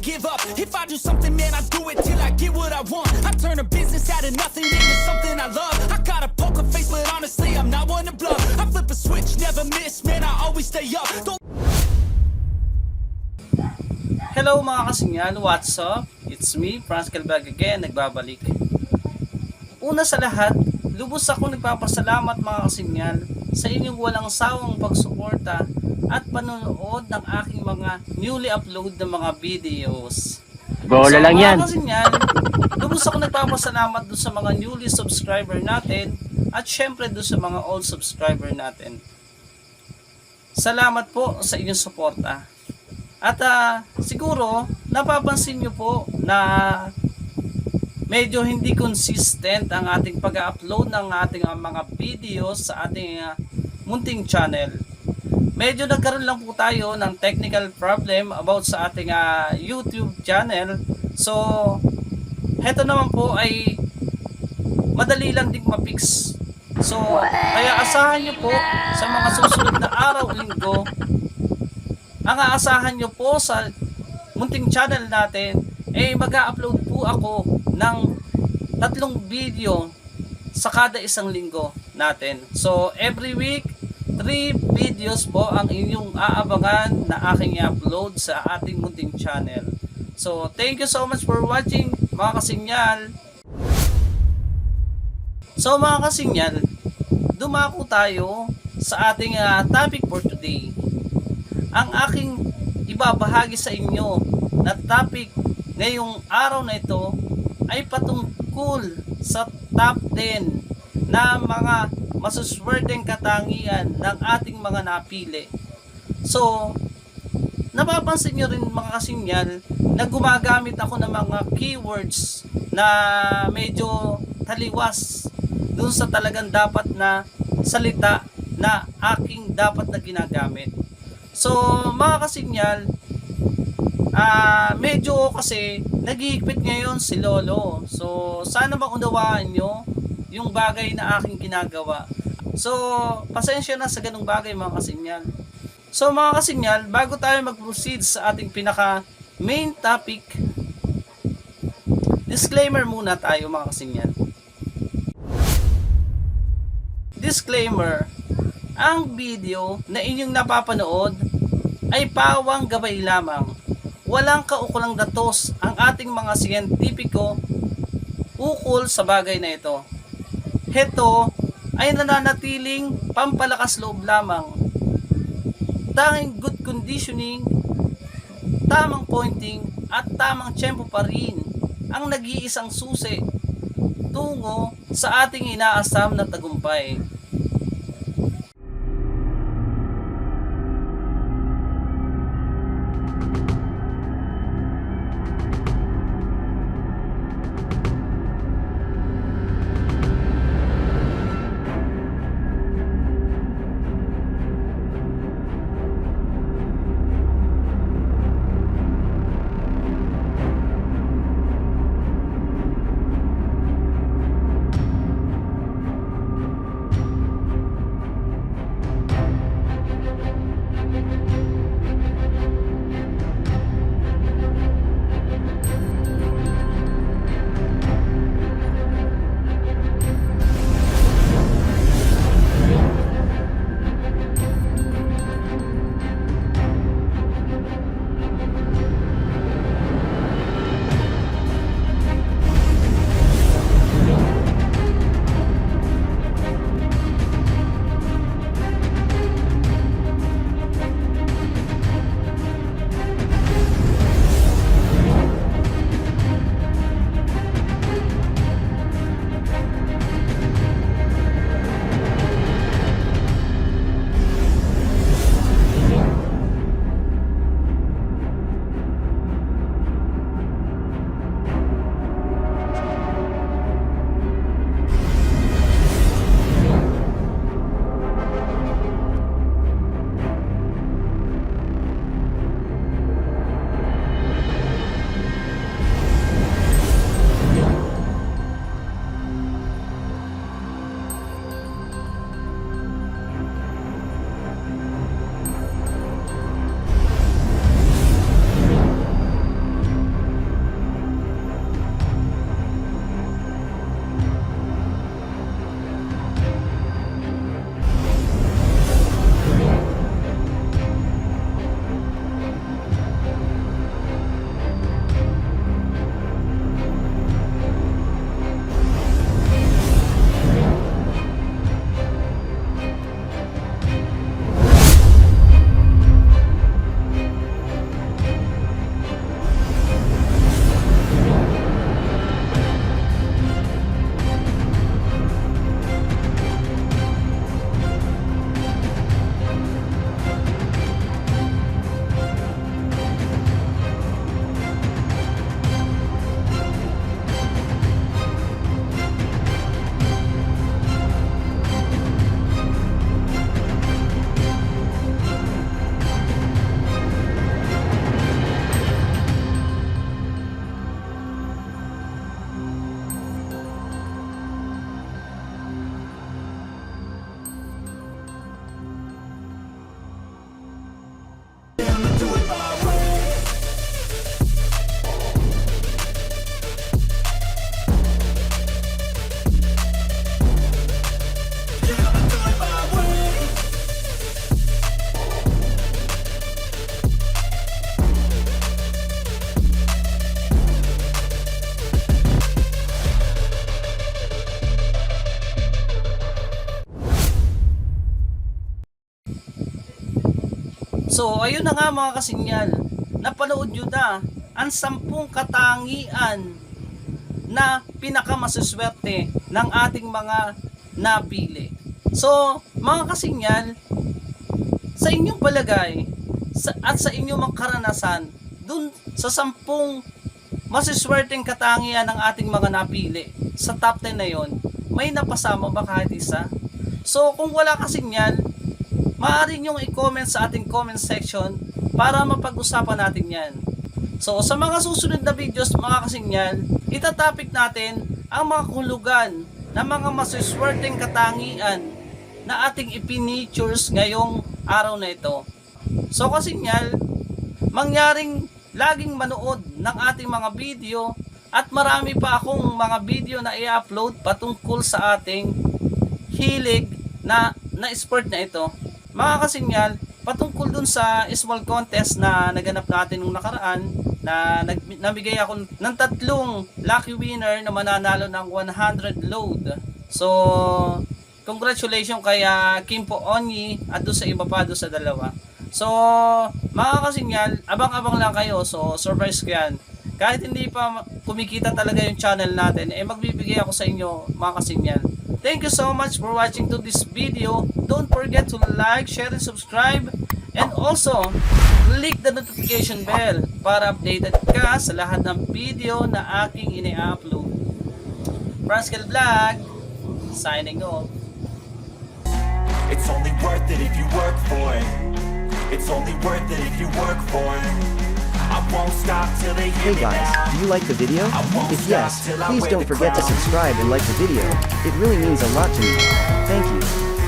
give up. If I do something, man, I do it till I get what I want. I turn a business out of nothing into something I love. I got a poker face, but honestly, I'm not one to bluff. I flip a switch, never miss, man, I always stay up. Don't Hello mga kasinyan, what's up? It's me, Franz Calvag again, nagbabalik. Una sa lahat, lubos ako nagpapasalamat mga kasinyan sa inyong walang sawang pagsuporta at panonood ng aking mga newly upload na mga videos. Bola lang yan. mga kasinyan, lubos ako nagpapasalamat doon sa mga newly subscriber natin at syempre doon sa mga old subscriber natin. Salamat po sa inyong suporta. At ah, siguro, napapansin nyo po na medyo hindi consistent ang ating pag-upload ng ating ah, mga videos sa ating ah, munting channel. Medyo nagkaroon lang po tayo ng technical problem about sa ating ah, YouTube channel. So, heto naman po ay madali lang ding mapix. So, kaya asahan nyo po sa mga susunod na araw linggo ang aasahan nyo po sa munting channel natin eh mag-upload po ako ng tatlong video sa kada isang linggo natin. So every week, three videos po ang inyong aabangan na aking i-upload sa ating munting channel. So thank you so much for watching mga kasinyal. So mga kasinyal, dumako tayo sa ating ah, topic for today ang aking ibabahagi sa inyo na topic ngayong araw na ito ay patungkol sa top 10 na mga masuswerdeng katangian ng ating mga napili. So, napapansin nyo rin mga kasinyal na gumagamit ako ng mga keywords na medyo taliwas dun sa talagang dapat na salita na aking dapat na ginagamit. So, mga kasinyal, ah medyo kasi nagigipit ngayon si Lolo. So, sana maunawaan nyo yung bagay na aking ginagawa. So, pasensya na sa ganung bagay mga kasinyal. So, mga kasinyal, bago tayo mag-proceed sa ating pinaka main topic, disclaimer muna tayo mga kasinyal. Disclaimer, ang video na inyong napapanood ay pawang gabay lamang. Walang kaukulang datos ang ating mga siyentipiko ukol sa bagay na ito. Heto ay nananatiling pampalakas loob lamang. Tanging good conditioning, tamang pointing at tamang tempo pa rin ang nag-iisang susi tungo sa ating inaasam na tagumpay. So, ayun na nga mga kasinyal. Napanood nyo na ang sampung katangian na pinakamasaswerte ng ating mga napili. So, mga kasinyal, sa inyong palagay sa, at sa inyong mga karanasan, dun sa sampung masiswerteng katangian ng ating mga napili sa top 10 na yon, may napasama ba kahit isa? So, kung wala kasing maaari nyong i-comment sa ating comment section para mapag-usapan natin yan. So, sa mga susunod na videos, mga kasing yan, itatopic natin ang mga kulugan ng mga masiswerteng katangian na ating ipinitures ngayong araw na ito. So, kasing yan, mangyaring laging manood ng ating mga video at marami pa akong mga video na i-upload patungkol sa ating hilig na na sport na ito. Mga kasinyal, patungkol dun sa small contest na naganap natin nung nakaraan na nag, nabigay ako ng tatlong lucky winner na mananalo ng 100 load. So, congratulations kay ah, Kimpo Onyi at doon sa iba pa doon sa dalawa. So, mga kasinyal, abang-abang lang kayo. So, surprise ko yan. Kahit hindi pa kumikita talaga yung channel natin, eh magbibigay ako sa inyo, mga kasinyal. Thank you so much for watching to this video. Don't forget to like, share, and subscribe. And also, click the notification bell para updated ka sa lahat ng video na aking ini-upload. Franskel Vlog, signing off. It's only worth it if you work for it. It's only worth it if you work for it. I won't stop till they hear Hey guys, do you like the video? If yes, please don't forget to subscribe and like the video. It really means a lot to me. Thank you.